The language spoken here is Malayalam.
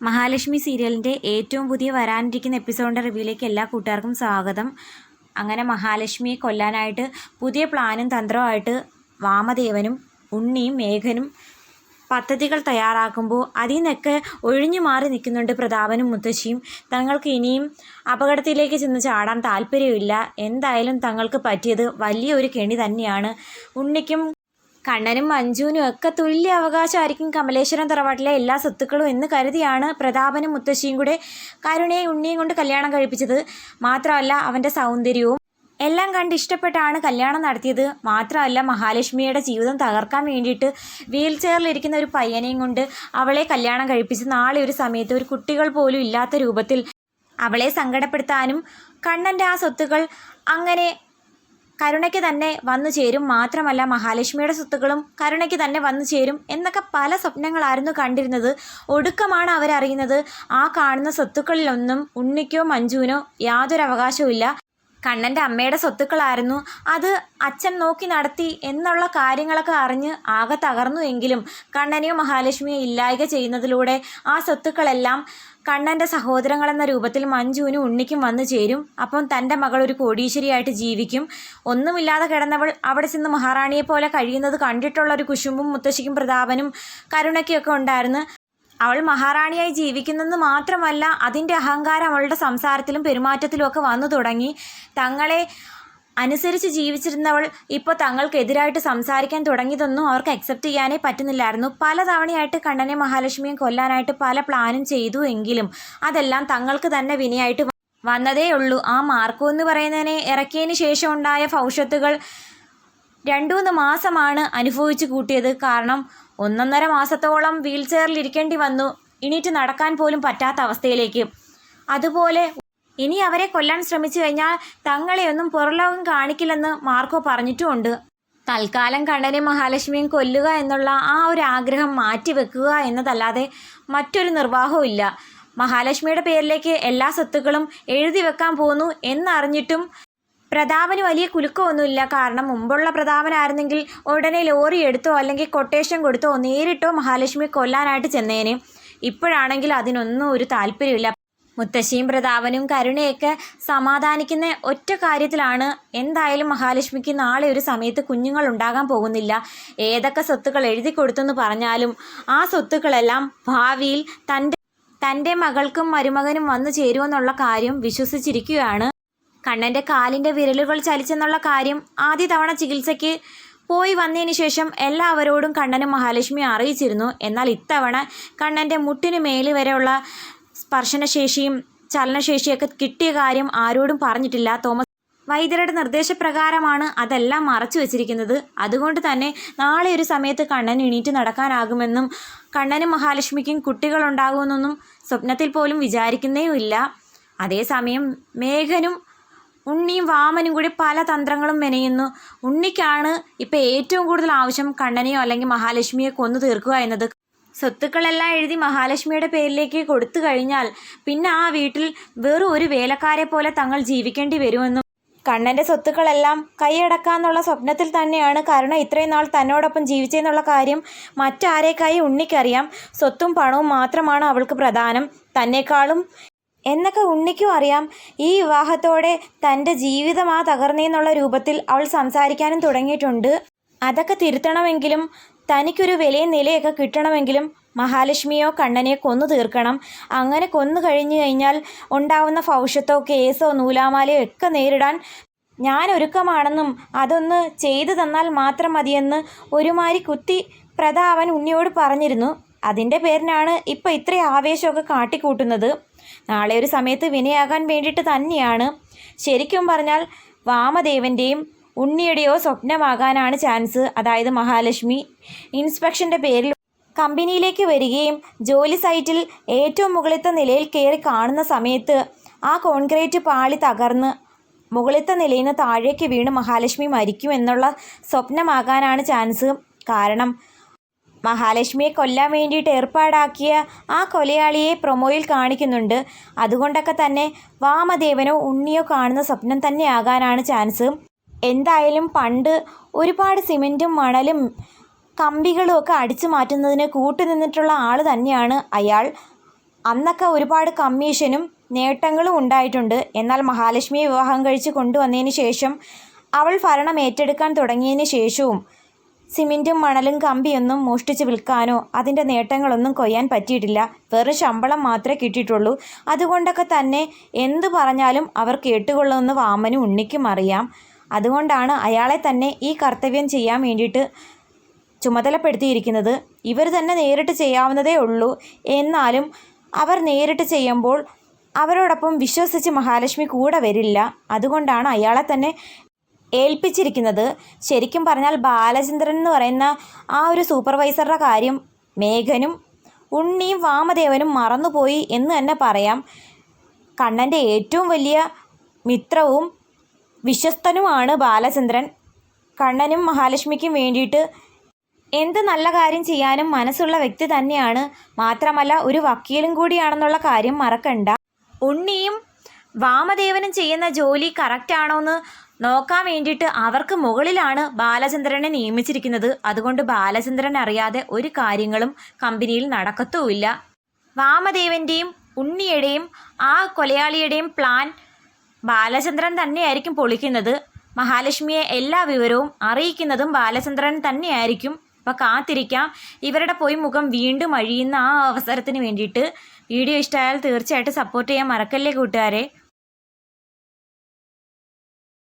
മഹാലക്ഷ്മി സീരിയലിന്റെ ഏറ്റവും പുതിയ വരാനിരിക്കുന്ന എപ്പിസോഡിന്റെ റിവ്യൂയിലേക്ക് എല്ലാ കൂട്ടുകാർക്കും സ്വാഗതം. അങ്ങനെ മഹാലക്ഷ്മിയെ കൊല്ലാനായിട്ട് പുതിയ പ്ലാനും തന്ത്രവുമായിട്ട് വാമദേവനും ഉണ്ണിയും മേഘനും പദ്ധതികൾ തയ്യാറാക്കുമ്പോൾ അതിൽ നിന്നൊക്കെ ഒഴിഞ്ഞു മാറി നിൽക്കുന്നുണ്ട് പ്രതാപനും മുത്തശ്ശിയും. തങ്ങൾക്ക് ഇനിയും അപകടത്തിലേക്ക് ചെന്ന് ചാടാൻ താല്പര്യമില്ല എന്തായാലും തങ്ങൾക്ക് പറ്റിയത് വലിയൊരു കെണി തന്നെയാണ്. ഉണ്ണിക്കും കണ്ണനും മഞ്ജുവിനും ഒക്കെ തുല്യ അവകാശമായിരിക്കും കമലേശ്വരം തറവാട്ടിലെ എല്ലാ സ്വത്തുക്കളും എന്ന് കരുതിയാണ് പ്രതാപനും മുത്തശ്ശിയും കൂടെ കരുണയെ ഉണ്ണിയും കൊണ്ട് കല്യാണം കഴിപ്പിച്ചത്. മാത്രമല്ല അവന്റെ സൗന്ദര്യവും എല്ലാം കണ്ട് ഇഷ്ടപ്പെട്ടാണ് കല്യാണം നടത്തിയത്. മാത്രമല്ല മഹാലക്ഷ്മിയുടെ ജീവിതം തകർക്കാൻ വേണ്ടിയിട്ട് വീൽ ചെയറിലിരിക്കുന്ന ഒരു പയ്യനെയും കൊണ്ട് അവളെ കല്യാണം കഴിപ്പിച്ച് നാളെ ഒരു സമയത്ത് ഒരു കുട്ടികൾ പോലും ഇല്ലാത്ത രൂപത്തിൽ അവളെ സങ്കടപ്പെടുത്താനും കണ്ണന്റെ ആ സ്വത്തുക്കൾ അങ്ങനെ കരുണയ്ക്ക് തന്നെ വന്നു ചേരും മാത്രമല്ല മഹാലക്ഷ്മിയുടെ സ്വത്തുക്കളും കരുണയ്ക്ക് തന്നെ വന്നു ചേരും എന്നൊക്കെ പല സ്വപ്നങ്ങളായിരുന്നു കണ്ടിരുന്നത്. ഒടുക്കമാണ് അവരറിയുന്നത്. ആ കാണുന്ന സ്വത്തുക്കളിലൊന്നും ഉണ്ണിക്കോ മഞ്ജുവിനോ യാതൊരു അവകാശവും കണ്ണന്റെ അമ്മയുടെ സ്വത്തുക്കളായിരുന്നു. അത് അച്ഛൻ നോക്കി നടത്തി എന്നുള്ള കാര്യങ്ങളൊക്കെ അറിഞ്ഞ് ആകെ തകർന്നു എങ്കിലും കണ്ണനെയോ മഹാലക്ഷ്മിയോ ഇല്ലായ്ക ചെയ്യുന്നതിലൂടെ ആ സ്വത്തുക്കളെല്ലാം കണ്ണന്റെ സഹോദരങ്ങളെന്ന രൂപത്തിൽ മഞ്ജുവിനും ഉണ്ണിക്കും വന്നു ചേരും. അപ്പം തന്റെ മകൾ ഒരു കോടീശ്വരിയായിട്ട് ജീവിക്കും. ഒന്നുമില്ലാതെ കിടന്നവൾ അവിടെ ചെന്ന് മഹാറാണിയെ പോലെ കഴിയുന്നത് കണ്ടിട്ടുള്ള ഒരു കുശുമ്പും മുത്തശ്ശിക്കും പ്രതാപനും കരുണയ്ക്കൊക്കെ ഉണ്ടായിരുന്നു. അവൾ മഹാറാണിയായി ജീവിക്കുന്നെന്ന് മാത്രമല്ല അതിന്റെ അഹങ്കാരം അവളുടെ സംസാരത്തിലും പെരുമാറ്റത്തിലും ഒക്കെ വന്നു തുടങ്ങി. തങ്ങളെ അനുസരിച്ച് ജീവിച്ചിരുന്നവൾ ഇപ്പോൾ തങ്ങൾക്കെതിരായിട്ട് സംസാരിക്കാൻ തുടങ്ങിയതൊന്നും അവർക്ക് അക്സെപ്റ്റ് ചെയ്യാനേ പറ്റുന്നില്ലായിരുന്നു. പലതവണയായിട്ട് കണ്ണനെ മഹാലക്ഷ്മിയും കൊല്ലാനായിട്ട് പല പ്ലാനും ചെയ്തു എങ്കിലും അതെല്ലാം തങ്ങൾക്ക് തന്നെ വിനയായിട്ട് വന്നതേ ഉള്ളൂ ആ മാർക്കോ എന്ന് പറയുന്നതിനെ ഇറക്കിയതിന് ശേഷം ഉണ്ടായ ഭവിഷ്യത്തുകൾ രണ്ടു മൂന്ന് മാസമാണ് അനുഭവിച്ചു കൂട്ടിയത്. കാരണം ഒന്നൊന്നര മാസത്തോളം വീൽ ചെയറിൽ ഇരിക്കേണ്ടി വന്നു. ഇനിയിട്ട് നടക്കാൻ പോലും പറ്റാത്ത അവസ്ഥയിലേക്ക്. അതുപോലെ ഇനി അവരെ കൊല്ലാൻ ശ്രമിച്ചു കഴിഞ്ഞാൽ തങ്ങളെയൊന്നും പുറലോകം കാണിക്കില്ലെന്ന് മാർക്കോ പറഞ്ഞിട്ടുമുണ്ട്. തൽക്കാലം കണ്ണനെ മഹാലക്ഷ്മിയും കൊല്ലുക എന്നുള്ള ആ ഒരു ആഗ്രഹം മാറ്റിവെക്കുക എന്നതല്ലാതെ മറ്റൊരു നിർവാഹവും മഹാലക്ഷ്മിയുടെ പേരിലേക്ക് എല്ലാ സ്വത്തുക്കളും എഴുതി വെക്കാൻ പോകുന്നു എന്നറിഞ്ഞിട്ടും പ്രതാപന് വലിയ കുലുക്കമൊന്നുമില്ല. കാരണം മുമ്പുള്ള പ്രതാപനായിരുന്നെങ്കിൽ ഉടനെ ലോറി എടുത്തോ അല്ലെങ്കിൽ കൊട്ടേഷൻ കൊടുത്തോ നേരിട്ടോ മഹാലക്ഷ്മി കൊല്ലാനായിട്ട് ചെന്നേനെ. ഇപ്പോഴാണെങ്കിൽ അതിനൊന്നും ഒരു താല്പര്യമില്ല. മുത്തശ്ശിയും പ്രതാപനും കരുണയൊക്കെ സമാധാനിക്കുന്ന ഒറ്റ കാര്യത്തിലാണ് എന്തായാലും മഹാലക്ഷ്മിക്ക് നാളെ ഒരു സമയത്ത് കുഞ്ഞുങ്ങൾ ഉണ്ടാകാൻ പോകുന്നില്ല. ഏതൊക്കെ സ്വത്തുക്കൾ എഴുതി കൊടുത്തെന്ന് പറഞ്ഞാലും ആ സ്വത്തുക്കളെല്ലാം ഭാവിയിൽ തന്റെ തന്റെ മകൾക്കും മരുമകനും വന്നു ചേരുമെന്നുള്ള കാര്യം വിശ്വസിച്ചിരിക്കുകയാണ്. കണ്ണന്റെ കാലിന്റെ വിരലുകൾ ചലിച്ചെന്നുള്ള കാര്യം ആദ്യ തവണ ചികിത്സയ്ക്ക് പോയി വന്നതിന് ശേഷം എല്ലാവരോടും കണ്ണനും മഹാലക്ഷ്മി അറിയിച്ചിരുന്നു. എന്നാൽ ഇത്തവണ കണ്ണന്റെ മുട്ടിന് മേൽ വരെയുള്ള സ്പർശനശേഷിയും ചലനശേഷിയൊക്കെ കിട്ടിയ കാര്യം ആരോടും പറഞ്ഞിട്ടില്ല. തോമസ് വൈദ്യരുടെ നിർദ്ദേശപ്രകാരമാണ് അതെല്ലാം മറച്ചു വച്ചിരിക്കുന്നത്. അതുകൊണ്ട് തന്നെ നാളെ ഒരു സമയത്ത് കണ്ണൻ എണീറ്റ് നടക്കാനാകുമെന്നും കണ്ണനും മഹാലക്ഷ്മിക്കും കുട്ടികളുണ്ടാകുമെന്നൊന്നും സ്വപ്നത്തിൽ പോലും വിചാരിക്കുന്നേയുമില്ല. അതേസമയം മേഘനും ഉണ്ണിയും വാമനും കൂടി പല തന്ത്രങ്ങളും മെനയുന്നു. ഉണ്ണിക്കാണ് ഇപ്പം ഏറ്റവും കൂടുതൽ ആവശ്യം കണ്ണനെയോ അല്ലെങ്കിൽ മഹാലക്ഷ്മിയെ കൊന്നു തീർക്കുക എന്നത്. സ്വത്തുക്കളെല്ലാം എഴുതി മഹാലക്ഷ്മിയുടെ പേരിലേക്ക് കൊടുത്തു കഴിഞ്ഞാൽ പിന്നെ ആ വീട്ടിൽ വെറും ഒരു വേലക്കാരെ പോലെ തങ്ങൾ ജീവിക്കേണ്ടി വരുമെന്നും. കണ്ണന്റെ സ്വത്തുക്കളെല്ലാം കൈയടക്കാന്നുള്ള സ്വപ്നത്തിൽ തന്നെയാണ് കരുണ ഇത്രയും നാൾ തന്നോടൊപ്പം ജീവിച്ചെന്നുള്ള കാര്യം മറ്റാരേക്കായി ഉണ്ണിക്കറിയാം. സ്വത്തും പണവും മാത്രമാണ് അവൾക്ക് പ്രധാനം. തന്നെക്കാളും എന്നൊക്കെ ഉണ്ണിക്കും അറിയാം. ഈ വിവാഹത്തോടെ തന്റെ ജീവിതമാ തകർന്നേന്നുള്ള രൂപത്തിൽ അവൾ സംസാരിക്കാനും തുടങ്ങിയിട്ടുണ്ട്. അതൊക്കെ തിരുത്തണമെങ്കിലും തനിക്കൊരു വിലയും നിലയൊക്കെ കിട്ടണമെങ്കിലും മഹാലക്ഷ്മിയോ കണ്ണനെയോ കൊന്നു തീർക്കണം. അങ്ങനെ കൊന്നു കഴിഞ്ഞു കഴിഞ്ഞാൽ ഉണ്ടാവുന്ന ഭവിഷ്യത്തോ കേസോ നൂലാമാലയോ ഒക്കെ നേരിടാൻ ഞാൻ ഒരുക്കമാണെന്നും അതൊന്ന് ചെയ്തു തന്നാൽ മാത്രം മതിയെന്ന് ഒരുമാതിരി കുത്തി പ്രതാപൻ ഉണ്ണിയോട് പറഞ്ഞിരുന്നു. അതിന്റെ പേരിനാണ് ഇപ്പം ഇത്രയും ആവേശമൊക്കെ കാട്ടിക്കൂട്ടുന്നത്. നാളെ ഒരു സമയത്ത് വിനയാകാൻ വേണ്ടിയിട്ട് തന്നെയാണ്. ശരിക്കും പറഞ്ഞാൽ വാമദേവന്റെയും ഉണ്ണിയുടെയോ സ്വപ്നമാകാനാണ് ചാൻസ്. അതായത് മഹാലക്ഷ്മി ഇൻസ്പെക്ഷന്റെ പേരിൽ കമ്പനിയിലേക്ക് വരികയും ജോലി സൈറ്റിൽ ഏറ്റവും മുകളിലത്തെ നിലയിൽ കയറി കാണുന്ന സമയത്ത് ആ കോൺക്രീറ്റ് പാളി തകർന്ന് മുകളിലത്തെ നിലയിൽ നിന്ന് താഴേക്ക് വീണ് മഹാലക്ഷ്മി മരിക്കും എന്നുള്ള സ്വപ്നമാകാനാണ് ചാൻസ്. കാരണം മഹാലക്ഷ്മിയെ കൊല്ലാൻ വേണ്ടിയിട്ട് ഏർപ്പാടാക്കിയ ആ കൊലയാളിയെ പ്രൊമോയിൽ കാണിക്കുന്നുണ്ട്. അതുകൊണ്ടൊക്കെ തന്നെ വാമദേവനോ ഉണ്ണിയോ കാണുന്ന സ്വപ്നം തന്നെ ആകാനാണ് ചാൻസ്. എന്തായാലും പണ്ട് ഒരുപാട് സിമെന്റും മണലും കമ്പികളും ഒക്കെ അടിച്ചു മാറ്റുന്നതിന് കൂട്ടുനിന്നിട്ടുള്ള ആൾ തന്നെയാണ് അയാൾ. അന്നൊക്കെ ഒരുപാട് കമ്മീഷനും നേട്ടങ്ങളും ഉണ്ടായിട്ടുണ്ട്. എന്നാൽ മഹാലക്ഷ്മിയെ വിവാഹം കഴിച്ച് കൊണ്ടുവന്നതിന് ശേഷം അവൾ ഭരണം ഏറ്റെടുക്കാൻ തുടങ്ങിയതിന് ശേഷവും സിമെന്റും മണലും കമ്പിയൊന്നും മോഷ്ടിച്ച് വിൽക്കാനോ അതിന്റെ നേട്ടങ്ങളൊന്നും കൊയ്യാൻ പറ്റിയിട്ടില്ല. വെറും ശമ്പളം മാത്രമേ കിട്ടിയിട്ടുള്ളൂ. അതുകൊണ്ടൊക്കെ തന്നെ എന്ത് പറഞ്ഞാലും അവർ കേട്ടുകൊള്ളുമെന്ന് വാമനും ഉണ്ണിക്കും അറിയാം. അതുകൊണ്ടാണ് അയാളെ തന്നെ ഈ കർത്തവ്യം ചെയ്യാൻ വേണ്ടിയിട്ട് ചുമതലപ്പെടുത്തിയിരിക്കുന്നത്. ഇവർ തന്നെ നേരിട്ട് ചെയ്യാവുന്നതേ ഉള്ളൂ. എന്നാലും അവർ നേരിട്ട് ചെയ്യുമ്പോൾ അവരോടൊപ്പം വിശ്വസിച്ച് മഹാലക്ഷ്മി കൂടെ വരില്ല. അതുകൊണ്ടാണ് അയാളെ തന്നെ ഏൽപ്പിച്ചിരിക്കുന്നത്. ശരിക്കും പറഞ്ഞാൽ ബാലചന്ദ്രൻ എന്ന് പറയുന്ന ആ ഒരു സൂപ്പർവൈസറുടെ കാര്യം മേഘനും ഉണ്ണിയും വാമദേവനും മറന്നുപോയി എന്ന് തന്നെ പറയാം. കണ്ണന്റെ ഏറ്റവും വലിയ മിത്രവും വിശ്വസ്തനുമാണ് ബാലചന്ദ്രൻ. കണ്ണനും മഹാലക്ഷ്മിക്കും വേണ്ടിയിട്ട് എന്ത് നല്ല കാര്യം ചെയ്യാനും മനസ്സുള്ള വ്യക്തി തന്നെയാണ്. മാത്രമല്ല ഒരു വക്കീലും കൂടിയാണെന്നുള്ള കാര്യം മറക്കണ്ട. ഉണ്ണിയും വാമദേവനും ചെയ്യുന്ന ജോലി കറക്റ്റാണോ എന്ന് നോക്കാൻ വേണ്ടിയിട്ട് അവർക്ക് മുകളിലാണ് ബാലചന്ദ്രനെ നിയമിച്ചിരിക്കുന്നത്. അതുകൊണ്ട് ബാലചന്ദ്രൻ അറിയാതെ ഒരു കാര്യങ്ങളും കമ്പനിയിൽ നടക്കത്തുമില്ല. വാമദേവന്റെയും ഉണ്ണിയുടെയും ആ കൊലയാളിയുടെയും പ്ലാൻ ബാലചന്ദ്രൻ തന്നെയായിരിക്കും പൊളിക്കുന്നത്. മഹാലക്ഷ്മിയെ എല്ലാ വിവരവും അറിയിക്കുന്നതും ബാലചന്ദ്രൻ തന്നെയായിരിക്കും. അപ്പോൾ കാത്തിരിക്കാം. ഇവരുടെ പോയി മുഖം വീണ്ടും അഴിയുന്ന ആ അവസരത്തിന് വേണ്ടിയിട്ട് വീഡിയോ ഇഷ്ടമായാൽ തീർച്ചയായിട്ടും സപ്പോർട്ട് ചെയ്യാൻ മറക്കല്ലേ കൂട്ടുകാരെ.